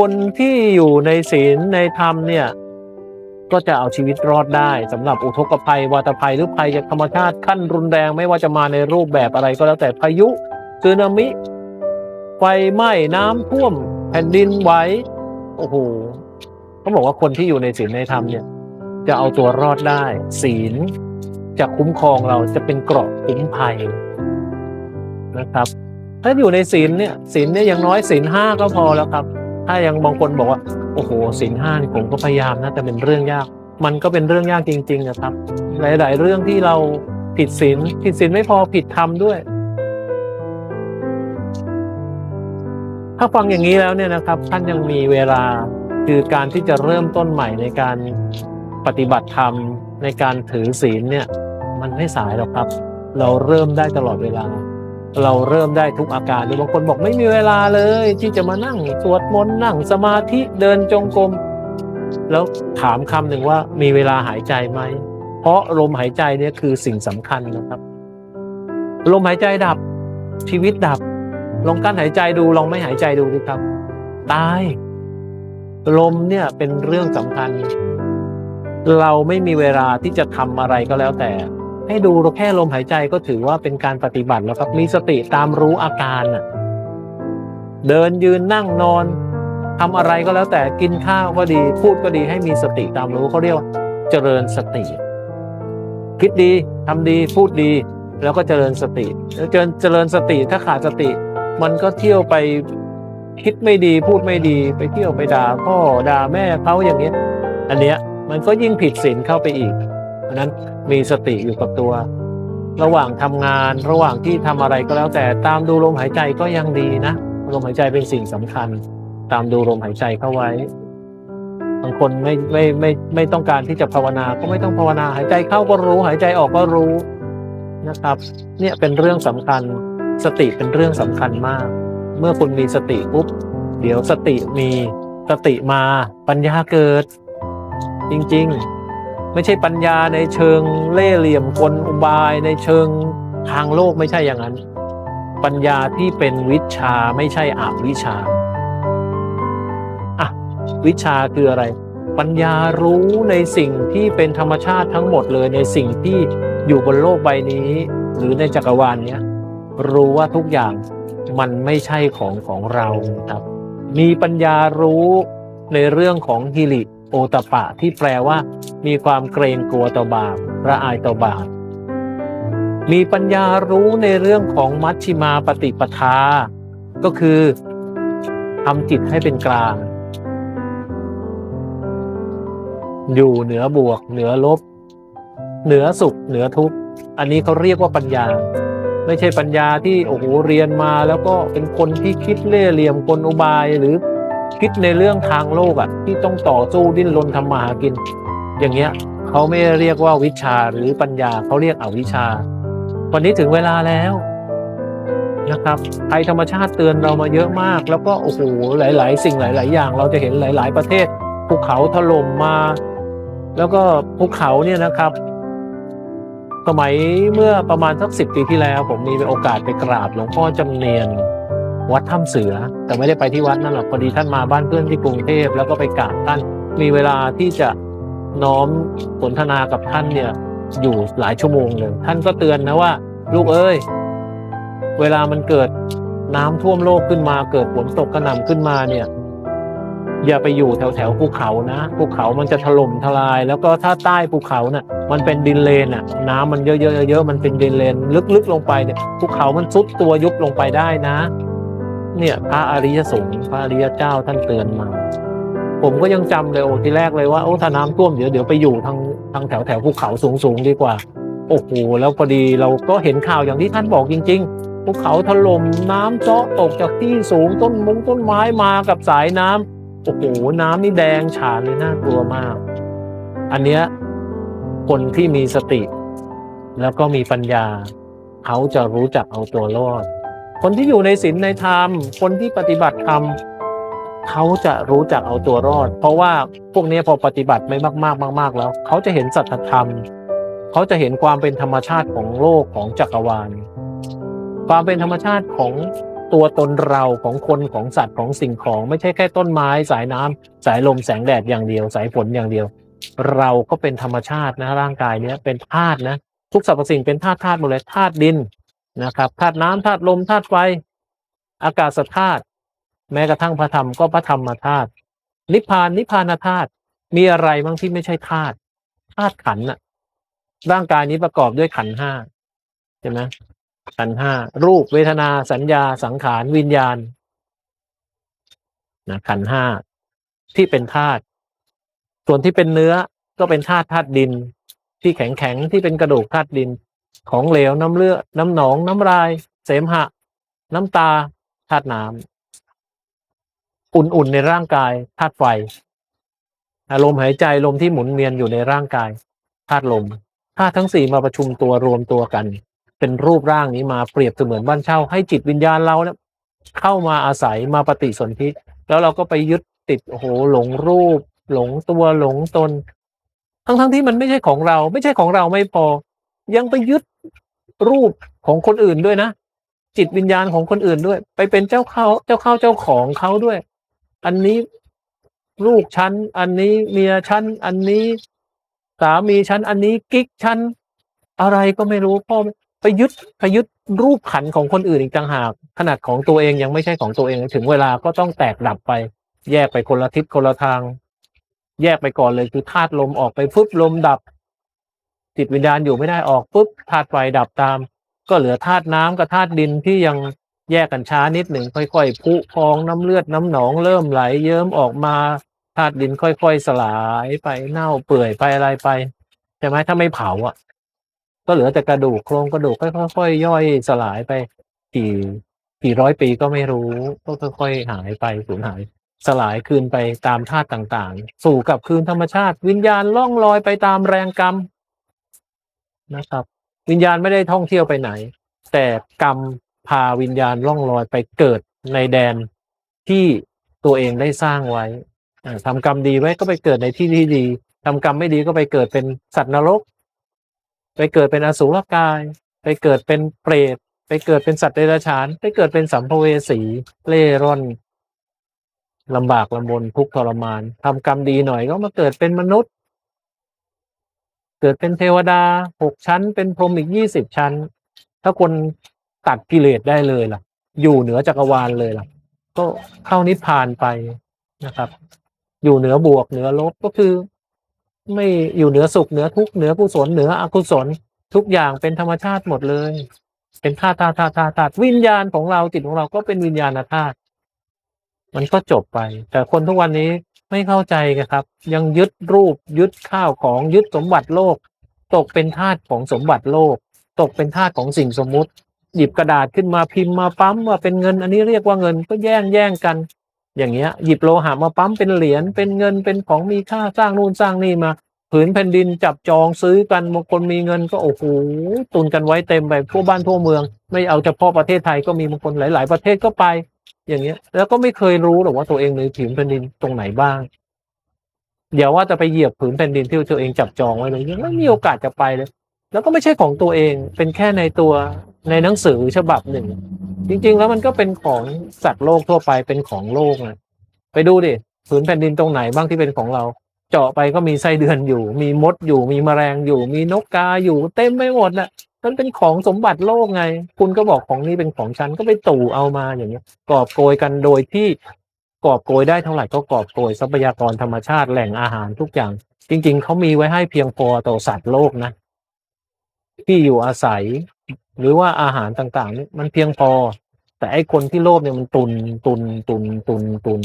คนที่อยู่ในศีลในธรรมเนี่ย ก็จะเอาชีวิตรอดได้สำหรับอุทกภัย วาตภัยหรือภัยจากธรรมชาติขั้นรุนแรงไม่ว่าจะมาในรูปแบบอะไรก็แล้วแต่พายุสึนามิ ไฟไหม้น้ำท่วม แผ่นดินไหวโอ้โหเขาบอกว่าคนที่อยู่ในศีลในธรรมเนี่ย จะเอาตัวรอดได้ ศีลจะคุ้มครองเราจะเป็นเกราะคุ้มภัยนะครับ ถ้าอยู่ในศีลเนี่ยศีลเนี่ยอย่างน้อยศีลห้าก็พอแล้วครับ ถ้ายังบางคนบอกว่า โอ้โหศีลห้านี่ผมก็พยายามนะแต่เป็นเรื่องยาก มันก็เป็นเรื่องยากจริง ๆ นะครับ หลาย ๆ เรื่องที่เราผิดศีลผิดศีลไม่พอผิดธรรมด้วย ถ้าฟังอย่างนี้แล้วเนี่ยนะครับ ท่านยังมีเวลาคือการที่จะเริ่มต้นใหม่ในการปฏิบัติธรรมในการถือศีลเนี่ย มันไม่สายหรอกครับ เราเริ่มได้ตลอดเวลา เราเริ่มได้ทุกอาการหรือบางคนบอกไม่มีเวลาเลย ที่จะมานั่งสวดมนต์นั่งสมาธิเดินจงกรมแล้วถามคำหนึ่งว่ามีเวลาหายใจไหม เพราะลมหายใจเนี่ยคือสิ่งสำคัญนะครับ ลมหายใจดับชีวิตดับ ลองกั้นหายใจดูลองไม่หายใจดูดิครับ ตาย ลมเนี่ยเป็นเรื่องสำคัญ เราไม่มีเวลาที่จะทำอะไรก็แล้วแต่ ให้ดูแค่ลมหายใจก็ถือว่าเป็นการปฏิบัติแล้วครับ มีสติตามรู้อาการน่ะเดินยืนนั่งนอนทำอะไรก็แล้วแต่กินข้าวก็ดี พูดก็ดีให้มีสติตามรู้เขาเรียกว่าเจริญสติ คิดดีทำดีพูดดี แล้วก็เจริญสติแล้วเจริญเจริญสติถ้าขาดสติ มันก็เที่ยวไปคิดไม่ดีพูดไม่ดีไปเที่ยวไปด่าพ่อด่าแม่เขาอย่างเงี้ย อันเนี้ยมันก็ยิ่งผิดศีลเข้าไปอีก เพราะนั้นมีสติอยู่กับตัว ระหว่างทำงานระหว่างที่ทำอะไรก็แล้วแต่ตามดูลมหายใจก็ยังดีนะลมหายใจเป็นสิ่งสำคัญ ตามดูลมหายใจเข้าไว้บางคนไม่ไม่ไม่ไม่ต้องการที่จะภาวนาก็ไม่ต้องภาวนาหายใจเข้าก็รู้ หายใจออกก็รู้นะครับ เนี่ยเป็นเรื่องสำคัญสติเป็นเรื่องสำคัญมาก เมื่อคุณมีสติปุ๊บเดี๋ยวสติมีสติมาปัญญาเกิด จริง ๆ ไม่ใช่ปัญญาในเชิงเล่เหลี่ยมกลอุบายในเชิงทางโลกไม่ใช่อย่างนั้น ปัญญาที่เป็นวิชาไม่ใช่อวิชาอะวิชาคืออะไร ปัญญารู้ในสิ่งที่เป็นธรรมชาติทั้งหมดเลยในสิ่งที่อยู่บนโลกใบนี้ หรือในจักรวาลเนี้ยรู้ว่าทุกอย่างมันไม่ใช่ของของเราครับ มีปัญญารู้ในเรื่องของฮิริ โอตปะที่แปลว่า มีความเกรงกลัวต่อบาปละอายต่อบาปมีปัญญารู้ในเรื่องของมัชชิมาปฏิปทา ก็คือทำจิตให้เป็นกลาง อยู่เหนือบวก เหนือลบ เหนือสุข เหนือทุกข์ อันนี้เขาเรียกว่าปัญญา ไม่ใช่ปัญญาที่โอ้โหเรียนมาแล้วก็เป็นคนที่คิดเล่ห์เหลี่ยมกลอุบายหรือ คิดในเรื่องทางโลกอะ่ะ ที่ต้องต่อสู้ดิ้นรนทำมาหากิน อย่างเงี้ยเขาไม่เรียกว่าวิชาหรือปัญญาเขาเรียกอวิชา วันนี้ถึงเวลาแล้วนะครับภัยธรรมชาติเตือนเรามาเยอะมาก แล้วก็โอ้โหหลาย ๆ สิ่งหลาย ๆ อย่าง เราจะเห็นหลาย ๆ ประเทศภูเขาถล่มมา แล้วก็ภูเขาเนี่ยนะครับ สมัยเมื่อประมาณสักสิบปีที่แล้ว ผมมีโอกาสไปกราบหลวงพ่อจำเนียน วัดถ้ำเสือ แต่ไม่ได้ไปที่วัดนั่นหรอกพอดีท่านมาบ้านเพื่อนที่กรุงเทพแล้วก็ไปกราบท่าน มีเวลาที่จะน้อมสนทนากับท่านเนี่ยอยู่หลายชั่วโมงเลยท่านก็เตือนนะว่า ลูกเอ้ย เวลามันเกิดน้ำท่วมโลกขึ้นมาเกิดฝนตกกระหน่ำขึ้นมาเนี่ย อย่าไปอยู่แถวแถวภูเขานะภูเขามันจะถล่มทลาย แล้วก็ถ้าใต้ภูเขาน่ะ มันเป็นดินเลนอะ น้ำมันเยอะๆเยอะๆมันเป็นดินเลน ลึกๆลงไปเนี่ยภูเขามันซุดตัวยุบลงไปได้นะ เนี่ย พระอริยสงฆ์พระอริยเจ้าท่านเตือนมา ผมก็ยังจำเลยโอ้ทีแรกเลยว่าโอ้ถ้าน้ำท่วมเดี๋ยวเดี๋ยวไปอยู่ทางทางแถวแถวภูเขาสูงสูงๆดีกว่า โอ้โหแล้วพอดีเราก็เห็นข่าวอย่างที่ท่านบอกจริง ๆ ภูเขาถล่มน้ำเจาะตกจากที่สูงต้นมงต้นไม้มากับสายน้ำโอ้โหน้ำนี่แดงฉานเลยน่ากลัวมาก อันเนี้ยคนที่มีสติ แล้วก็มีปัญญา เขาจะรู้จักเอาตัวรอด คนที่อยู่ในศีลในธรรม คนที่ปฏิบัติธรรมเขาจะรู้จักเอาตัวรอด เพราะว่าพวกนี้พอปฏิบัติไม่มากๆมาก ๆ แล้ว เขาจะเห็นสัจธรรม เขาจะเห็นความเป็นธรรมชาติของโลกของจักรวาล ความเป็นธรรมชาติของตัวตนเราของคนของสัตว์ของสิ่งของ ไม่ใช่แค่ต้นไม้สายน้ำสายลมแสงแดดอย่างเดียว สายฝนอย่างเดียว เราก็เป็นธรรมชาตินะร่างกายเนี้ยเป็นธาตุนะทุกสรรพสิ่งเป็นธาตุธาตุหมดเลยธาตุดิน นะครับธาตุน้ำธาตุลมธาตุไฟ อากาศธาตุแม้กระทั่งพระธรรมก็พระธรรมธาตุนิพพานนิพพานธาตุมีอะไรบ้างที่ไม่ใช่ธาตุธาตุขันน่ะ ร่างกายนี้ประกอบด้วยขันห้าใช่ไหมขันห้ารูปเวทนาสัญญาสังขารวิญญาณนะขันห้าที่เป็นธาตุส่วนที่เป็นเนื้อก็เป็นธาตุธาตุดิน ที่แข็งแข็งที่เป็นกระดูกธาตุดิน ของเหลวน้ำเลือดน้ำหนองน้ำลาย เสมหะ น้ำตาธาตุน้ำอุ่นๆในร่างกายธาตุไฟอารมณ์หายใจลมที่หมุนเวียนอยู่ในร่างกายธาตุลมธาตุทั้งสี่มาประชุมตัวรวมตัวกัน เป็นรูปร่างนี้มาเปรียบเสมือนบ้านเช่า ให้จิตวิญญาณเราเนี่ยเข้ามาอาศัยมาปฏิสนธิแล้วเราก็ไปยึดติดโอ้โหหลงรูป หลงตัวหลงตน ทั้งทั้งๆที่มันไม่ใช่ของเรา ไม่ใช่ของเราไม่พอ ยังไปยึดรูปของคนอื่นด้วยนะ จิตวิญญาณของคนอื่นด้วย ไปเป็นเจ้าเขาเจ้าเข้าเจ้าของเขาด้วย อันนี้ลูกฉัน อันนี้เมียฉัน อันนี้สามีฉัน อันนี้กิ๊กฉัน อะไรก็ไม่รู้พ่อไปยึดไปยึดรูปขันของคนอื่นอีกต่างหาก ขนาดของตัวเองยังไม่ใช่ของตัวเองถึงเวลาก็ต้องแตกดับไป แยกไปคนละทิศคนละทาง แยกไปก่อนเลยคือธาตุลมออกไปปุ๊บลมดับ จิตวิญญาณอยู่ไม่ได้ออกปุ๊บธาตุไฟดับตาม ก็เหลือธาตุน้ำกับธาตุดินที่ยังแยกกันช้านิดหนึ่งค่อยๆพุพองน้ำเลือดน้ำหนองเริ่มไหล เยิ้มออกมาธาตุดินค่อยๆสลายไปเน่าเปื่อยไปอะไรไปใช่ไหมถ้าไม่เผาอะ ก็เหลือแต่กระดูกโครงกระดูกค่อยๆย่อยสลายไปกี่กี่ร้อยปีก็ไม่รู้ก็ค่อยๆหายไปสูญหาย สลายคืนไปตามธาตุต่างๆ สู่กับคืนธรรมชาติ วิญญาณล่องลอยไปตามแรงกรรม นะครับ วิญญาณไม่ได้ท่องเที่ยวไปไหน แต่กรรมพาวิญญาณล่องลอยไปเกิดในแดนที่ตัวเองได้สร้างไว้ทำกรรมดีไว้ก็ไปเกิดในที่ที่ดีทำกรรมไม่ดีก็ไปเกิดเป็นสัตว์นรก ไปเกิดเป็นอสุรกาย ไปเกิดเป็นเปรตไปเกิดเป็นสัตว์เดรัจฉาน ไปเกิดเป็นสัมภเวสีเล่ร่อนลำบากลำบนทุกข์ทรมานทำกรรมดีหน่อยก็มาเกิดเป็นมนุษย์ เกิดเป็นเทวดาหกชั้น เป็นพรหมอีกยี่สิบชั้น ถ้าคนตัดกิเลสได้เลยล่ะ อยู่เหนือจักรวาลเลยล่ะ ก็เข้านิพพานไปนะครับ อยู่เหนือบวกเหนือลบก็คือ ไม่อยู่เหนือสุขเหนือทุกข์เหนือกุศลเหนืออกุศลทุกอย่างเป็นธรรมชาติหมดเลย เป็นธาตุธาตุธาตุธาตุาตวิญญาณของเราจิตของเราก็เป็นวิญญาณธาตุมันก็จบไป แต่คนทุกวันนี้ ไม่เข้าใจกันครับ ยังยึดรูปยึดข้าวของยึดสมบัติโลก ตกเป็นทาสของสมบัติโลก ตกเป็นทาสของสิ่งสมมุติ หยิบกระดาษขึ้นมาพิมพ์มาปั๊มว่าเป็นเงิน อันนี้เรียกว่าเงินก็แย่งแย่งกัน อย่างเงี้ยหยิบโลหะมาปั๊มเป็นเหรียญเป็นเงินเป็นของมีค่าสร้างนู่นสร้างนี่มาผืนแผ่นดินจับจองซื้อกันบางคนมีเงินก็โอ้โหตุนกันไว้เต็มไปทั่วบ้านทั่วเมือง ไม่เอาเฉพาะประเทศไทยก็มีบางคนหลาย ๆ ประเทศก็ไป อย่างเงี้ย แล้วก็ไม่เคยรู้หรอกว่าตัวเองในผืนแผ่นดินตรงไหนบ้างอย่าว่าจะไปเหยียบผืนแผ่นดินที่ตัวเองจับจองไว้เลยยังไม่มีโอกาสจะไปเลย แล้วก็ไม่ใช่ของตัวเองเป็นแค่ในตัวในหนังสือฉบับหนึ่ง จริง ๆ แล้วมันก็เป็นของสัตว์โลกทั่วไปเป็นของโลกนะไปดูดิผืนแผ่นดินตรงไหนบ้างที่เป็นของเรา เจาะไปก็มีไส้เดือนอยู่ มีมดอยู่มีแมลงอยู่ มีนกกาอยู่เต็มไปหมดน่ะ มันเป็นของสมบัติโลกไง คุณก็บอกของนี้เป็นของฉันก็ไปตู่เอามาอย่างเงี้ยกอบโกยกันโดยที่กอบโกยได้เท่าไหร่ก็กอบโกยทรัพยากรธรรมชาติแหล่งอาหารทุกอย่าง จริง ๆเขามีไว้ให้เพียงพอต่อสัตว์โลกนะที่อยู่อาศัย หรือว่าอาหารต่างๆนี่มันเพียงพอ แต่ไอ้คนที่โลภเนี่ยมันตุนตุนตุนตุนตุน